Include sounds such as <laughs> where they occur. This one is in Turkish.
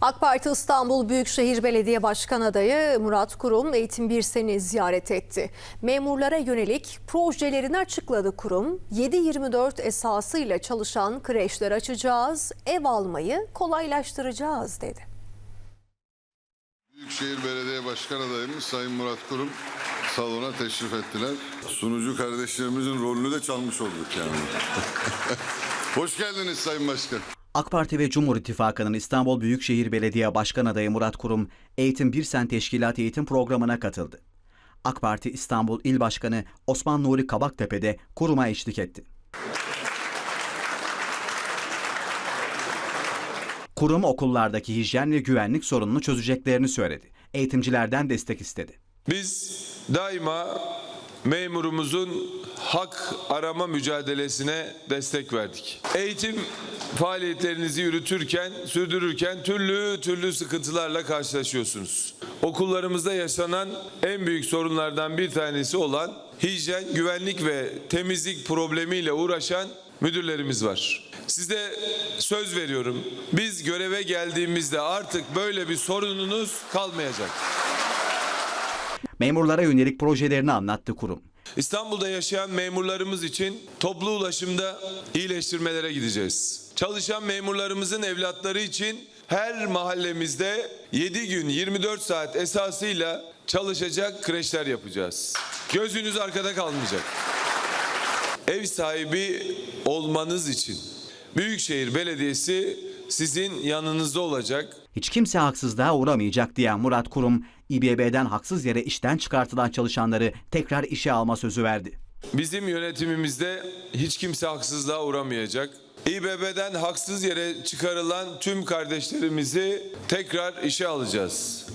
AK Parti İstanbul Büyükşehir Belediye Başkan adayı Murat Kurum Eğitim Birsen'i ziyaret etti. Memurlara yönelik projelerini açıkladı kurum. 7-24 esasıyla çalışan kreşler açacağız, ev almayı kolaylaştıracağız dedi. Büyükşehir Belediye Başkan adayımız Sayın Murat Kurum salona teşrif ettiler. Sunucu kardeşlerimizin rolünü de çalmış olduk yani. <laughs> Hoş geldiniz Sayın Başkan. AK Parti ve Cumhur İttifakı'nın İstanbul Büyükşehir Belediye Başkan adayı Murat Kurum, Eğitim Bir Sen Teşkilat eğitim programına katıldı. AK Parti İstanbul İl Başkanı Osman Nuri Kabaktepe de kuruma eşlik etti. Kurum okullardaki hijyen ve güvenlik sorununu çözeceklerini söyledi. Eğitimcilerden destek istedi. Biz daima memurumuzun hak arama mücadelesine destek verdik. Eğitim faaliyetlerinizi yürütürken, sürdürürken türlü türlü sıkıntılarla karşılaşıyorsunuz. Okullarımızda yaşanan en büyük sorunlardan bir tanesi olan hijyen, güvenlik ve temizlik problemiyle uğraşan müdürlerimiz var. Size söz veriyorum. Biz göreve geldiğimizde artık böyle bir sorununuz kalmayacak. Memurlara yönelik projelerini anlattı kurum. İstanbul'da yaşayan memurlarımız için toplu ulaşımda iyileştirmelere gideceğiz. Çalışan memurlarımızın evlatları için her mahallemizde 7 gün 24 saat esasıyla çalışacak kreşler yapacağız. Gözünüz arkada kalmayacak. Ev sahibi olmanız için Büyükşehir Belediyesi sizin yanınızda olacak. Hiç kimse haksızlığa uğramayacak diyen Murat Kurum, İBB'den haksız yere işten çıkartılan çalışanları tekrar işe alma sözü verdi. Bizim yönetimimizde hiç kimse haksızlığa uğramayacak. İBB'den haksız yere çıkarılan tüm kardeşlerimizi tekrar işe alacağız.